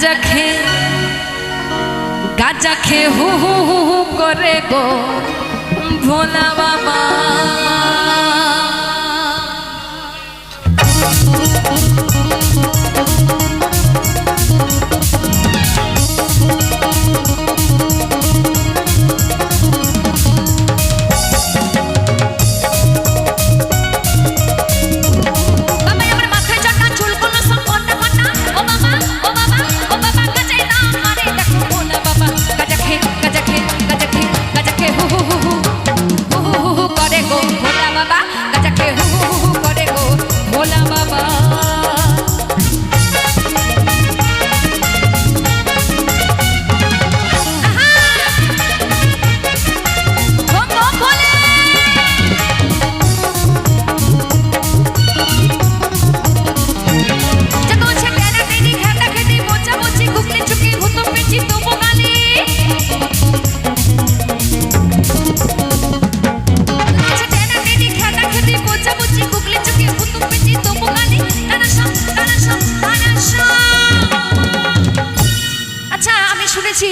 গাজা খে গাজা খে হু হু হু হু করে গো ভোলা বাবা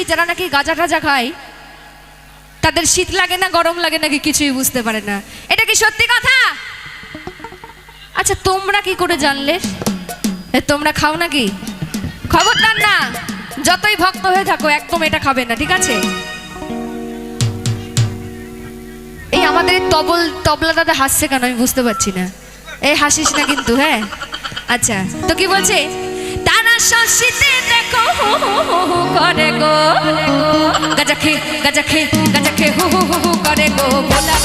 যারা নাকি গাজা টাজা খায়, তাদের শীত লাগে না, গরম লাগে নাকি কিছুই বুঝতে পারে না। এটা কি সত্যি কথা? আচ্ছা তোমরা কি করে জানলে? তোমরা খাও নাকি? খবরদার না, যতই ভক্ত হয়ে থাকো একদম এটা খাবে না, ঠিক আছে? এই আমাদের তবল, তবলা দাদা হাসছে কেন আমি বুঝতে পারছি না। এই হাসিস না কিন্তু হ্যাঁ? আচ্ছা তো কি বলছে? শশীতে দেখো হু হু হু হু করে গো। গাজা খে করে গো। ভোলা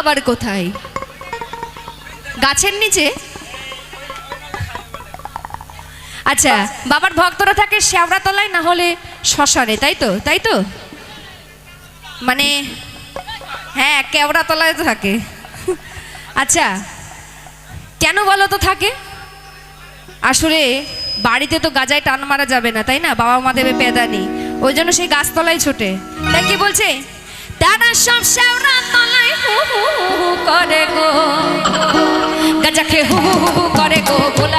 আবার কোথায়? গাছের নিচে? আচ্ছা বাবার ভক্তরা থাকে শ্যাওড়াতলায়, না হলে শ্মশানে, তাই তো? তাই তো? মানে হ্যাঁ কেওড়াতলায় তো থাকে। আচ্ছা কেন বলো তো থাকে? আসলে বাড়িতে তো গাজায় টান মারা যাবে না, তাই না? বাবা মা দেবে পেদানি। ওই জন্য সেই গাছতলায় ছোটে। তাই কি বলছে? তারা সব শেওরা তলায় হু হু হু করে গো। গাজা খে হু হু হু করে গো ভোলা